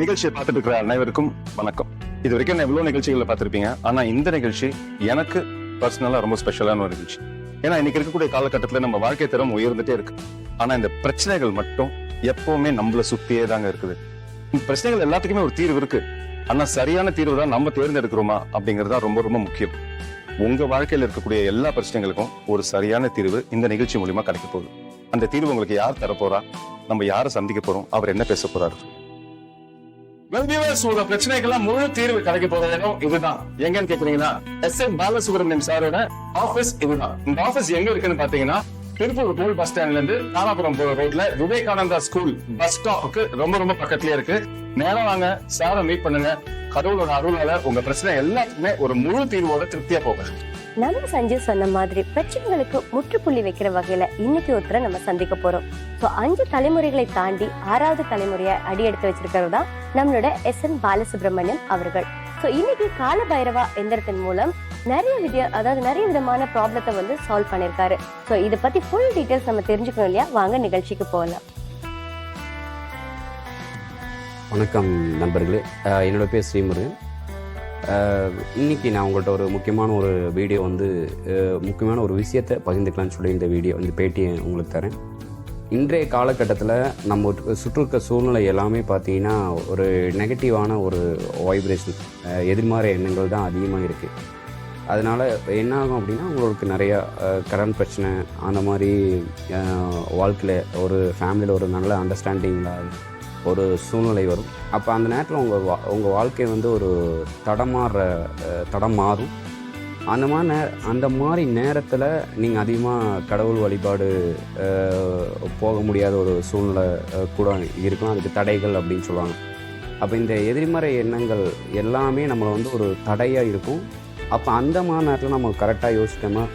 நிகழ்ச்சியை பார்த்துட்டு இருக்கிற அனைவருக்கும் வணக்கம். இது வரைக்கும் நான் எவ்வளோ நிகழ்ச்சிகளை பார்த்திருப்பீங்க. ஆனா இந்த நிகழ்ச்சி எனக்கு பர்சனலா ரொம்ப ஸ்பெஷலான ஒரு நிகழ்ச்சி. ஏன்னா இன்னைக்கு இருக்கக்கூடிய காலகட்டத்துல நம்ம வாழ்க்கை தரம் உயர்ந்துட்டே இருக்கு. ஆனா இந்த பிரச்சனைகள் மட்டும் எப்பவுமே நம்மள சுற்றியே தாங்க இருக்குது. இந்த பிரச்சனைகள் எல்லாத்துக்குமே ஒரு தீர்வு இருக்கு. ஆனா சரியான தீர்வு தான் நம்ம தேர்ந்தெடுக்கிறோமா அப்படிங்கிறது தான் ரொம்ப ரொம்ப முக்கியம். உங்க வாழ்க்கையில இருக்கக்கூடிய எல்லா பிரச்சனைகளுக்கும் ஒரு சரியான தீர்வு இந்த நிகழ்ச்சி மூலியமா கிடைக்க போகுது. அந்த தீர்வு உங்களுக்கு யார் தரப்போறா? நம்ம யாரை சந்திக்க போறோம்? அவர் என்ன பேச போறாரு? வெல்விவர்ஸ் உங்க பிரச்சனைக்கெல்லாம் முழு தீர்வு கிடைக்க போற இடம் இதுதான். எங்கன்னு கேக்குறீங்கன்னா எஸ் என் பாலசுப்ரமணியம் சாரோட ஆபீஸ் இதுதான். இந்த ஆபீஸ் எங்க இருக்குன்னு பாத்தீங்கன்னா திருப்பூர் டோல் பஸ் ஸ்டாண்ட்ல இருந்து தாராபுரம் போற ரோட்ல விவேகானந்தா ஸ்கூல் பஸ் ஸ்டாப்புக்கு ரொம்ப ரொம்ப பக்கத்துலயே இருக்கு. நேரா வாங்க சாரை மீட் பண்ணுங்க. கடவுளோட அருளால உங்க பிரச்சனை எல்லாத்துக்குமே ஒரு முழு தீர்வோட திருப்தியா போகுது நம்ம சஞ்சய் சொன்ன மாதிரி பிரச்சனைகளுக்கு முற்றுப்புள்ளி வைக்கிற வகையில இன்னைக்கு ஒருத்தரை நம்ம சந்திக்க போறோம். ஸோ அஞ்சு தலைமுறைகளை தாண்டி ஆறாவது தலைமுறையை அடி எடுத்து வச்சிருக்கிறது தான் நம்மளோட எஸ் என் பாலசுப்ரமணியம் அவர்கள். ஸோ இன்னைக்கு கால பைரவா எந்திரத்தின் மூலம் நிறைய வித அதாவது நிறைய விதமான ப்ராப்ளத்தை வந்து சால்வ் பண்ணியிருக்காரு. ஸோ இதை பத்தி ஃபுல் டீட்டெயில்ஸ் நம்ம தெரிஞ்சுக்கணும் இல்லையா? வாங்க நிகழ்ச்சிக்கு போகலாம். வணக்கம் நண்பர்களே. என்னோட பேர் ஸ்ரீமுருகன். இன்றைக்கி இன்னைக்கு நான் உங்கள்கிட்ட ஒரு முக்கியமான ஒரு வீடியோ வந்து முக்கியமான ஒரு விஷயத்தை பகிர்ந்துக்கலாம்னு சொல்லி இந்த வீடியோ இந்த பேட்டியை உங்களுக்கு தரேன். இன்றைய காலகட்டத்தில் நம்ம சுற்றுக்க சூழ்நிலை எல்லாமே பார்த்தீங்கன்னா ஒரு நெகட்டிவான ஒரு வைப்ரேஷன் எதிர்மாற எண்ணங்கள் தான் அதிகமாக இருக்குது அதனால் என்ன ஆகும் அப்படின்னா உங்களுக்கு நிறையா கரண்ட் கடன் பிரச்சனை அந்த மாதிரி வாழ்க்கையில் ஒரு ஃபேமிலியில் ஒரு நல்ல அண்டர்ஸ்டாண்டிங் ஒரு சூழ்நிலை வரும். அப்போ அந்த நேரத்தில் உங்கள் வா உங்கள் வாழ்க்கை வந்து ஒரு தடமாற தடம் மாறும். அந்த மாதிரி நே அந்த மாதிரி நேரத்தில் நீங்கள் அதிகமாக கடவுள் வழிபாடு போக முடியாத ஒரு சூழ்நிலை கூட இருக்கும் அதுக்கு தடைகள் அப்படின்னு சொல்லுவாங்க. அப்போ இந்த எதிர்மறை எண்ணங்கள் எல்லாமே நம்மளை வந்து ஒரு தடையாக இருக்கும். அப்போ அந்த மாதிரி நேரத்தில் நம்ம கரெக்டாக யோசிக்காமல்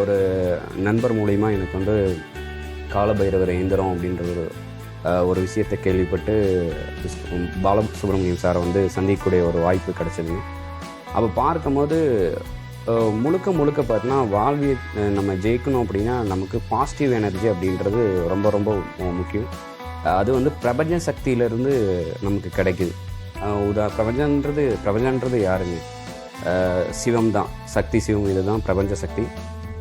ஒரு நண்பர் மூலிமா எனக்கு வந்து காலபைரவர் எந்திரம் அப்படின்ற ஒரு ஒரு விஷயத்தை கேள்விப்பட்டு பாலசுப்ரமணியம் சாரை வந்து சந்திக்கக்கூடிய ஒரு வாய்ப்பு கிடச்சிது. அப்போ பார்க்கும்போது முழுக்க முழுக்க பார்த்தீங்கன்னா வாழ்விய நம்ம ஜெயிக்கணும் அப்படின்னா நமக்கு பாசிட்டிவ் எனர்ஜி அப்படின்றது ரொம்ப ரொம்ப முக்கியம். அது வந்து பிரபஞ்ச சக்தியிலேருந்து நமக்கு கிடைக்குது. உதா பிரபஞ்சன்றது பிரபஞ்சன்றது யாருங்க? சிவம் தான். சக்தி சிவம் இதுதான் பிரபஞ்ச சக்தி.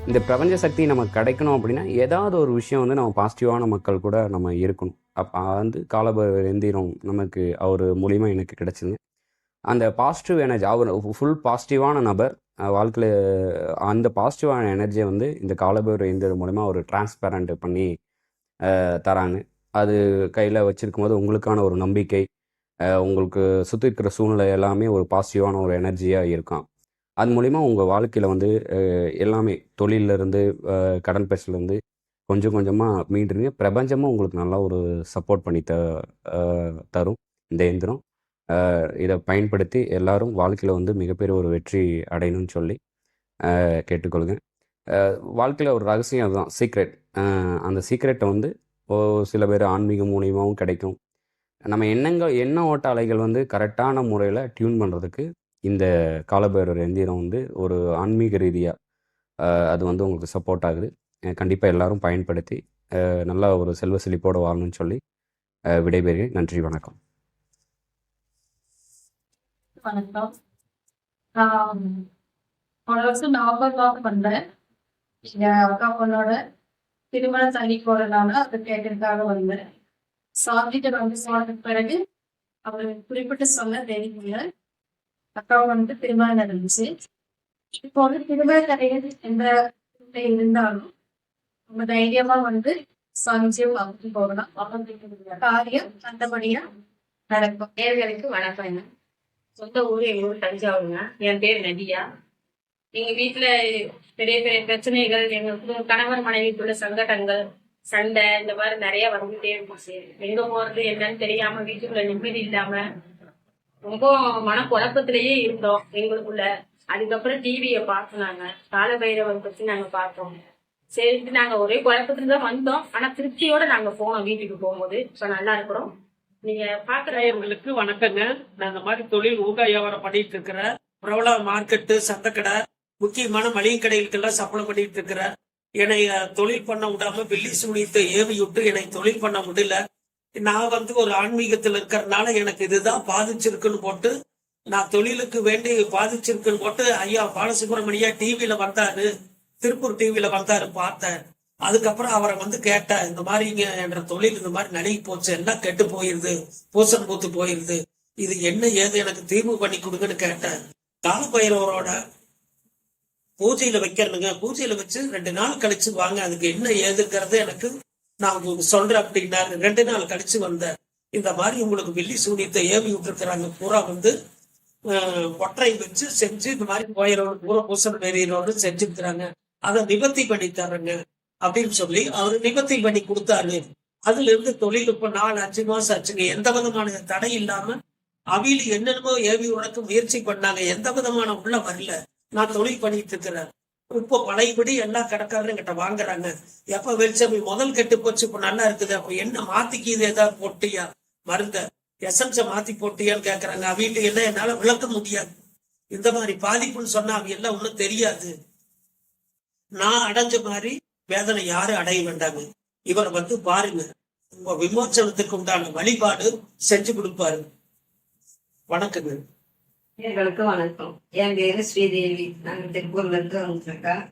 இந்த பிரபஞ்ச சக்தி நமக்கு கிடைக்கணும் அப்படின்னா ஏதாவது ஒரு விஷயம் வந்து நம்ம பாசிட்டிவான மக்கள் கூட நம்ம இருக்கணும். அப்போ வந்து காலப எந்திரம். நமக்கு அவர் மூலிமா எனக்கு கிடச்சிது அந்த பாசிட்டிவ் எனர்ஜி அவர் ஃபுல் பாசிட்டிவான நபர் வாழ்க்கையில் அந்த பாசிட்டிவான எனர்ஜியை வந்து இந்த காலபைரவர் எந்திரம் மூலிமா ஒரு டிரான்ஸ்பேரண்ட் பண்ணி தராங்க. அது கையில் வச்சுருக்கும் போது உங்களுக்கான ஒரு நம்பிக்கை உங்களுக்கு சுற்றி இருக்கிற சூழ்நிலை எல்லாமே ஒரு பாசிட்டிவான ஒரு எனர்ஜியாக இருக்கும். அது மூலிமா உங்கள் வாழ்க்கையில் வந்து எல்லாமே தொழிலிருந்து கடன் பிரச்சனைலேருந்து கொஞ்சம் கொஞ்சமாக மீண்டுருங்க பிரபஞ்சமும் உங்களுக்கு நல்லா ஒரு சப்போர்ட் பண்ணி த தரும். இந்த எந்திரம் இதை பயன்படுத்தி எல்லாரும் வாழ்க்கையில் வந்து மிகப்பெரிய ஒரு வெற்றி அடையணும்னு சொல்லி கேட்டுக்கொள்ளுங்க வாழ்க்கையில் ஒரு ரகசியம் அதுதான். சீக்ரெட் அந்த சீக்ரெட்டை வந்து சில பேர் ஆன்மீக மூலியமாகவும் கிடைக்கும். நம்ம எண்ணங்கள் எண்ண ஓட்ட அலைகள் வந்து கரெக்டான முறையில் டியூன் பண்ணுறதுக்கு இந்த காலபைரவர் எந்திரம் வந்து ஒரு ஆன்மீக ரீதியாக அது வந்து உங்களுக்கு சப்போர்ட் ஆகுது. கண்டிப்பாக எல்லாரும் பயன்படுத்தி நல்லா நல்ல ஒரு செல்வ செழிப்போடு வாழணும்னு சொல்லி விடைபெறுகிறேன். நன்றி வணக்கம். வணக்கம். போன வருஷம் நவம்பர் மாதம் வந்தேன். என் அக்கா பொண்ணோட திருமணம் தங்கி போறதுனால அது கேட்டதுக்காக வந்தேன். சாப்பிட்டு வந்து சொன்ன பிறகு அவர் குறிப்பிட்டு சொன்ன தேதிக்குள்ள அக்கா வந்து திருமணம் நடந்துச்சு. இப்போ வந்து திருமண தடைகள் எந்த இருந்தாலும் நம்ம தைரியமா வந்து சாமிஜியம் வாங்கிட்டு போகலாம் காரியம் நல்லபடியா நடக்கும். நேர்களுக்கு வணக்கம் சொந்த ஊர் எங்க ஊர்? தஞ்சாவூருங்க. என் பேர் நதியா. எங்க வீட்டுல பெரிய பெரிய பிரச்சனைகள் எங்க கணவர் மனைவிக்குள்ள சங்கடங்கள் சண்டை இந்த மாதிரி நிறைய வந்துட்டே இருந்துச்சு எங்க போறது என்னன்னு தெரியாம வீட்டுக்குள்ள நிம்மதி இல்லாம ரொம்ப மன குழப்பத்திலேயே இருந்தோம் எங்களுக்குள்ள. அதுக்கப்புறம் டிவியை பார்த்தோம் நாங்க காலபைரவன் பத்தி நாங்க பார்த்தோம். சரிட்டு நாங்க ஒரே குழப்பத்துல தான் வந்தோம். ஆனா திருப்தியோட நாங்க போனோம் வீட்டுக்கு போகும்போது. இப்ப நல்லா இருக்கிறோம். நீங்க பாக்குறவங்களுக்கு வணக்கங்க. நான் இந்த மாதிரி தொழில் ஊக வியாபாரம் பண்ணிட்டு இருக்கிறேன் பிரபல மார்க்கெட்டு சந்தைக்கடை முக்கியமான மளிகை கடைகளுக்கெல்லாம் சப்ளை பண்ணிட்டு இருக்கிற என்னை தொழில் பண்ண விடாம வெள்ளி சூனியத்தை ஏவி விட்டு என்னை தொழில் பண்ண முடியல. நான் வந்து ஒரு ஆன்மீகத்தில் இருக்கிறதுனால எனக்கு இதுதான் பாதிச்சிருக்குன்னு போட்டு நான் தொழிலுக்கு வேண்டி பாதிச்சிருக்குன்னு போட்டு ஐயா பாலசுப்ரமணியா டிவியில வந்தாரு. திருப்பூர் டிவியில வந்தாரு பார்த்தேன் அதுக்கப்புறம் அவரை வந்து கேட்டேன் இந்த மாதிரி இங்க என்ற தொழில் இந்த மாதிரி நடுங்கி போச்சு எல்லாம் கெட்டு போயிருது பூசன் பூத்து போயிருது. இது என்ன ஏது எனக்கு தீர்வு பண்ணி கொடுங்கன்னு கேட்டேன் காலபைரவரோட பூஜையில வைக்கிறனுங்க. பூஜையில வச்சு ரெண்டு நாள் கழிச்சு வாங்க அதுக்கு என்ன ஏதுங்கிறது எனக்கு நான் உங்களுக்கு சொல்றேன் அப்படின்னாரு. ரெண்டு நாள் கழிச்சு வந்தேன் இந்த மாதிரி உங்களுக்கு வெள்ளி சூனியத்தை ஏவி விட்டுருக்குறாங்க. பூரா வந்து ஒற்றை வச்சு செஞ்சு இந்த மாதிரி போயிடணும் பூரா பூசல் வெறியிலோடு செஞ்சுருக்கிறாங்க. அதை நிபத்தி பண்ணி தரேங்க அப்படின்னு சொல்லி அவர் நிபத்தி பண்ணி கொடுத்தாரு. அதுல இருந்து தொழில் இப்ப நாலு அஞ்சு மாசம் ஆச்சுங்க. எந்த விதமான தடை இல்லாம அவியில் என்னென்னமோ ஏவி உனக்கு முயற்சி பண்ணாங்க. எந்த விதமான உள்ள வரல. நான் தொழில் பண்ணிட்டு இருக்கிறேன். இப்போ பழையபடி எல்லா கடைக்காரரும் கிட்ட வாங்குறாங்க. எப்ப வெளிச்சம் முதல் கெட்டு போச்சு இப்ப நல்லா இருக்குது. அப்ப என்ன மாத்திக்கிது ஏதாவது போட்டியா? மருந்த எசன்ஸ மாத்தி போட்டியான்னு கேக்குறாங்க. அவியில் என்ன என்னால விளக்க முடியாது. இந்த மாதிரி பாதிப்புன்னு சொன்னா அவங்க எல்லாம் ஒண்ணும் தெரியாது. நான் அடைஞ்ச மாதிரி வேதனை யாரும் அடைய வேண்டாங்க. இவர் வந்து பாருங்க. உங்க விமோச்சனத்துக்கு உண்டான வழிபாடு செஞ்சு கொடுப்பாரு. வணக்கங்க. எங்களுக்கு வணக்கம். என் பேரு ஸ்ரீதேவி. நாங்க திருப்பூர்ல இருந்து வந்திருக்கோம்.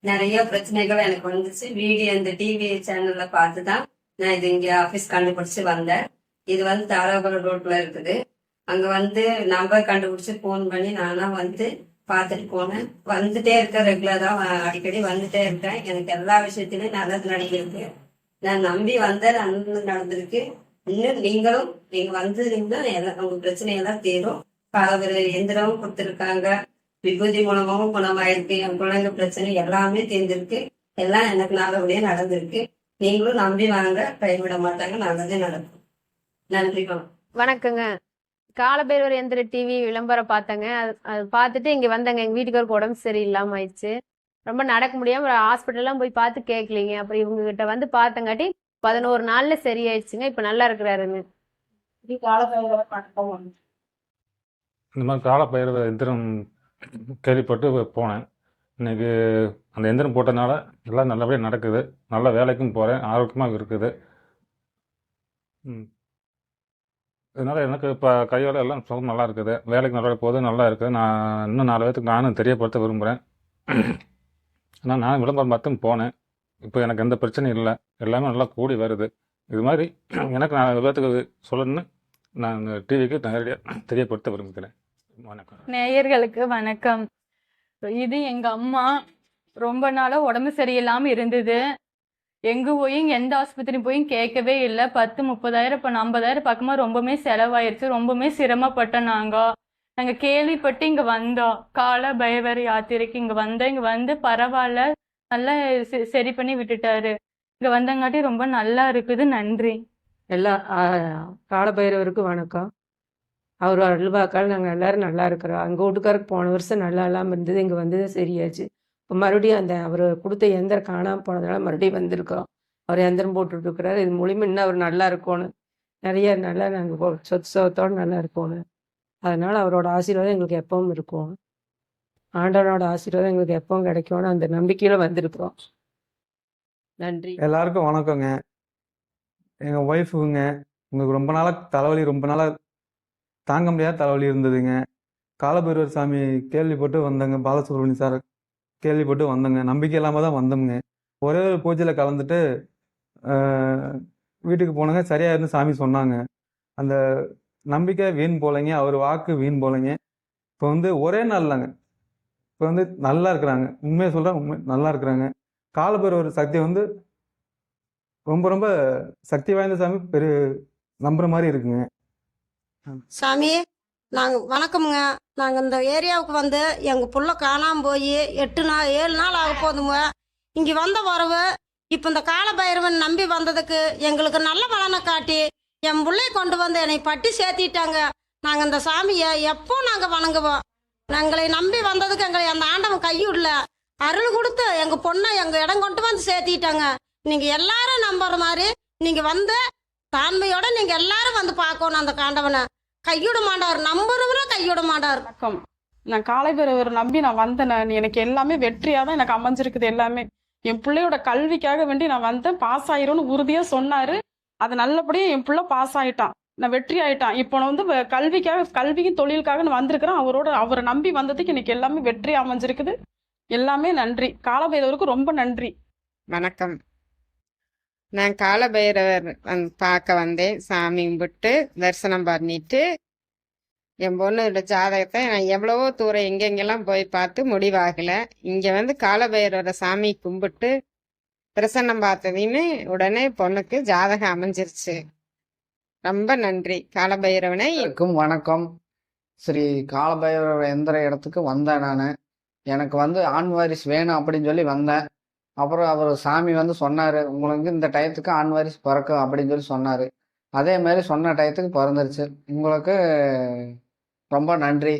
நிறைய பிரச்சனைகள் எனக்கு வந்துச்சு. வீடியோ இந்த டிவி சேனல்ல பார்த்து தான் நான் இது இங்க ஆபீஸ் கண்டுபிடிச்சு வந்தேன். இது வந்து தாராபுரம் ரோட்ல இருக்குது. அங்க வந்து நம்பர் கண்டுபிடிச்சு ஃபோன் பண்ணி நானா வந்து பார்த்துட்டு போனேன் வந்துட்டே இருக்கேன் ரெகுலரா அடிக்கடி வந்துட்டே இருக்கேன் எனக்கு எல்லா விஷயத்திலும் நல்லது நடந்திருக்கு. நான் நம்பி வந்த நல்லது நடந்திருக்கு. இன்னும் நீங்களும் நீங்க வந்ததுன்னா உங்க பிரச்சனையெல்லாம் தீரும். பல எந்திரமும் கொடுத்துருக்காங்க. விபூதி மூலமாகவும் குணமாயிருக்கு. என் குழந்தைங்க பிரச்சனை எல்லாமே தீர்ந்திருக்கு. எல்லாம் எனக்கு நல்லபடியா நடந்திருக்கு. நீங்களும் நம்பி வாங்க. கைவிட மாட்டாங்க. நல்லதே நடக்கும். நன்றி வணக்கம். வணக்கங்க. காலபைரவர் எந்திர டிவி விளம்பரம் பார்த்தேங்க. அது அது பார்த்துட்டு இங்கே வந்தேங்க. எங்கள் வீட்டுக்காருக்கு உடம்பு சரியில்லாமல் ஆயிடுச்சு. ரொம்ப நடக்க முடியாமல் ஹாஸ்பிட்டல்லாம் போய் பார்த்து கேட்கலீங்க அப்புறம் இவங்க கிட்ட வந்து பார்த்தங்காட்டி பதினோரு நாளில் சரியாயிடுச்சுங்க. இப்போ நல்லா இருக்கிறாருங்க. இந்த மாதிரி காலப்பயிர் எந்திரம் கேள்விப்பட்டு போனேன். இன்னைக்கு அந்த எந்திரம் போட்டனால எல்லாம் நல்லபடியாக நடக்குது. நல்ல வேலைக்கும் போகிறேன் ஆரோக்கியமாக இருக்குது. ம். இதனால் எனக்கு இப்போ கையோட எல்லாம் சுகம் நல்லா இருக்குது. வேலைக்கு நல்லா போகுது நல்லா இருக்குது. நான் இன்னும் நாலு பேர்த்துக்கு நானும் தெரியப்படுத்த விரும்புகிறேன் ஆனால் நான் விளம்பரம் பார்த்தும் போனேன். இப்போ எனக்கு எந்த பிரச்சனையும் இல்லை. எல்லாமே நல்லா கூடி வருது. இது மாதிரி எனக்கு நாலு பேர்த்துக்கு சொல்லணும்னு நான் டிவிக்கு நேரடியாக தெரியப்படுத்த விரும்புகிறேன். வணக்கம். நேயர்களுக்கு வணக்கம். இது எங்கள் அம்மா ரொம்ப நாளாக உடம்பு சரியில்லாமல் இருந்தது. எங்க போயும் எந்த ஆஸ்பத்திரி போயும் கேட்கவே இல்லை. பத்து முப்பதாயிரம் இப்போ ஐம்பதாயிரம் பக்கமா ரொம்பவுமே செலவாயிருச்சு. ரொம்பவுமே சிரமப்பட்டோம் நாங்க. நாங்க கேள்விப்பட்டு இங்க வந்தோம். கால பயவர் யாத்திரைக்கு இங்க வந்தோம். இங்க வந்து பரவாயில்ல. நல்லா செ- சரி பண்ணி விட்டுட்டாரு. இங்க வந்தங்காட்டி ரொம்ப நல்லா இருக்குது. நன்றி. எல்லா காலபைரவருக்கு வணக்கம். அவர் அல்வாக்கால் நாங்கள் எல்லாரும் நல்லா இருக்கிறோம். அங்கே வீட்டுக்காருக்கு போன வருஷம் நல்லா இல்லாமல் இருந்தது. இங்கே வந்தது சரியாச்சு. இப்போ மறுபடியும் அந்த அவர் கொடுத்த எந்திரம் காணாமல் போனதுனால மறுபடியும் வந்திருக்கோம். அவர் எந்திரம் போட்டுட்ருக்கிறாரு இது மூலிமா இன்னும் அவர் நல்லா இருக்கணும் நிறைய நல்லா நாங்கள் சொத்து சொத்தோடு நல்லா இருக்கணும் அதனால் அவரோட ஆசீர்வாதம் எங்களுக்கு எப்பவும் இருக்கும். ஆண்டவனோட ஆசீர்வாதம் எங்களுக்கு எப்பவும் கிடைக்கும்னு அந்த நம்பிக்கையில் வந்திருக்கிறோம். நன்றி. எல்லாருக்கும் வணக்கங்க. எங்கள் ஒய்ஃபுங்க உங்களுக்கு ரொம்ப நாளாக தலைவலி ரொம்ப நாளாக தாங்க முடியாத தலைவலி இருந்ததுங்க. காலபைரவர் சாமி கேள்விப்பட்டு வந்தேங்க. பாலசுப்ரமணியம் சார். கேள்விப்பட்டு வந்தோங்க. நம்பிக்கை இல்லாமல் தான் வந்தோங்க ஒரே ஒரு பூஜையில் கலந்துட்டு வீட்டுக்கு போனாங்க. சரியாக இருந்து சாமி சொன்னாங்க. அந்த நம்பிக்கை வீண் போலைங்க. அவர் வாக்கு வீண் போலைங்க. இப்போ வந்து ஒரே நாள்லாங்க இப்போ வந்து நல்லா இருக்கிறாங்க. உண்மையை சொல்கிறேன் உண்மை நல்லா இருக்கிறாங்க. காலபைரவர் சக்தி வந்து ரொம்ப ரொம்ப சக்தி வாய்ந்த சாமி பெரு நம்புற மாதிரி இருக்குங்க. சாமி நாங்கள் வணக்கமுங்க. நாங்கள் இந்த ஏரியாவுக்கு வந்து எங்கள் புள்ள காணாமல் போய் எட்டு நாள் ஏழு நாள் ஆக போதுங்க. இங்கே வந்த உறவு இப்போ இந்த கால பைரவன் நம்பி வந்ததுக்கு எங்களுக்கு நல்ல பலனை காட்டி என் பிள்ளைய கொண்டு வந்து என்னை பட்டி சேர்த்திட்டாங்க. நாங்கள் இந்த சாமியை எப்போ நாங்கள் வணங்குவோம்? எங்களை நம்பி வந்ததுக்கு எங்களை அந்த ஆண்டவன் கையுடல அருள் கொடுத்து எங்கள் பொண்ணை எங்கள் இடம் கொண்டு வந்து சேர்த்திட்டாங்க. நீங்கள் எல்லாரும் நம்புற மாதிரி நீங்கள் வந்து தாண்மையோடு நீங்கள் எல்லாரும் வந்து பார்க்கணும் அந்த காண்டவனை. கைவிட மாட்டார் நம்புறவரும் கைவிட மாட்டார் வணக்கம் நான் காலைபெறவர் நம்பி நான் வந்தேன் நான். எனக்கு எல்லாமே வெற்றியாக தான் எனக்கு அமைஞ்சிருக்குது எல்லாமே. என் பிள்ளையோட கல்விக்காக வேண்டி நான் வந்தேன் பாஸ் ஆயிரும்னு உறுதியாக சொன்னார். அது நல்லபடியாக என் பிள்ளை பாஸ் ஆயிட்டான். நான் வெற்றி ஆயிட்டான். இப்போ நான் வந்து வ- கல்விக்காக கல்விக்கும் தொழிலுக்காக நான் வந்திருக்கிறேன். அவரோட அவரை நம்பி வந்ததுக்கு இன்னைக்கு எல்லாமே வெற்றி அமைஞ்சிருக்குது. எல்லாமே நன்றி. காலபைரவருக்கு ரொம்ப நன்றி. வணக்கம். நான் காலபைரவர் வந் பார்க்க வந்தேன். சாமி கும்பிட்டு தரிசனம் பண்ணிட்டு என் பொண்ணோட ஜாதகத்தை நான் எவ்வளவோ தூரம் எங்கெங்கெல்லாம் போய் பார்த்து முடிவாகலை. இங்கே வந்து காலபைரவரை சாமி கும்பிட்டு பிரசன்னம் பார்த்ததையுமே உடனே பொண்ணுக்கு ஜாதகம் அமைஞ்சிருச்சு. ரொம்ப நன்றி. காலபைரவனை இருக்கும் வணக்கம். ஸ்ரீ காலபைரவர் எந்திர இடத்துக்கு வந்தேன் நான். எனக்கு வந்து ஆண் வேணும் அப்படின்னு சொல்லி வந்தேன். அப்புறம் அவர் சாமி வந்து சொன்னார் உங்களுக்கு இந்த டயத்துக்கு ஆண் வாரிசு பிறக்கும் அப்படின்னு சொல்லி சொன்னார். அதே மாதிரி சொன்ன டயத்துக்கு பிறந்துருச்சு. உங்களுக்கு ரொம்ப நன்றி.